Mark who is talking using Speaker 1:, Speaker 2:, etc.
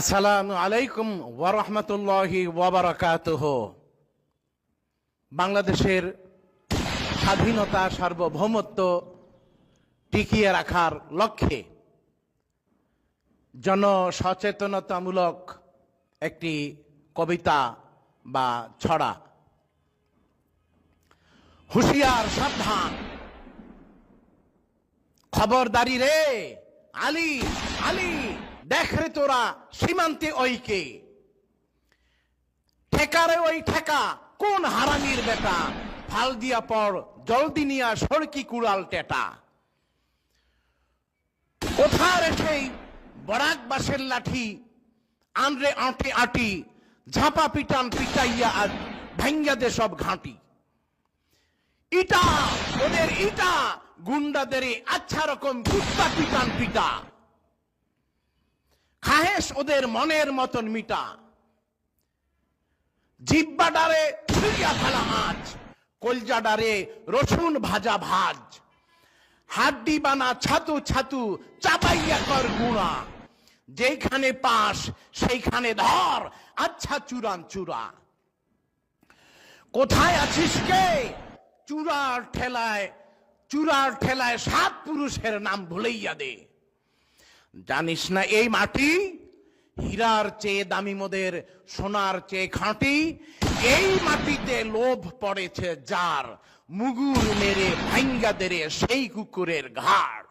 Speaker 1: আসসালামু আলাইকুম ওয়ারহমতুল্লাহি ওয়াবারাকাতুহ। বাংলাদেশের স্বাধীনতা সার্বভৌমত্ব টিকিয়ে রাখার লক্ষ্যে জনসচেতনতামূলক একটি কবিতা বা ছড়া। হুঁশিয়ার, সাবধান। খবরদারি রে, আলী আলী। দেখ রে তোরা, সীমান্তে ওইকে ঠেকারে ওই ঠেকা, কোন হারামির বেটা? ফাল দিয়া পর জলদি নিয়া সড়কি কুড়াল টেটা। কোথা রেখেই বরাক বাসের লাঠি? আনরে আঁটে আটি, ঝাপা পিটান পিটাইয়া আর ভাঙ্গা দে সব ঘাঁটি। ইটা, ওদের ইটা গুন্ডাদের আচ্ছা রকম পিটান পিটা। খাহেস ওদের মনের মতন মিটা। জিব্বা ডারে ছুঁইয়া ফেলা আঁচ কলজা ডারে রসুন ভাজা ভাজ। হাড্ডি বানা ছাতু ছাতু চাপাইয়া কর গুণা যেখানে পাস, সেইখানে ধর আচ্ছা চূড়ান চূড়া। কোথায় আছিস কে? চূড়ার ঠেলায় চূড়ার ঠেলায় সাত পুরুষের নাম ভুলেইয়া দে। জানিস না এই মাটি? হীরার চেয়ে দামি মোদের, সোনার চেয়ে খাঁটি। এই মাটিতে লোভ পড়েছে যার। মুগুর মেরে ভাঙ্গা দেরে সেই কুকুরের ঘাড়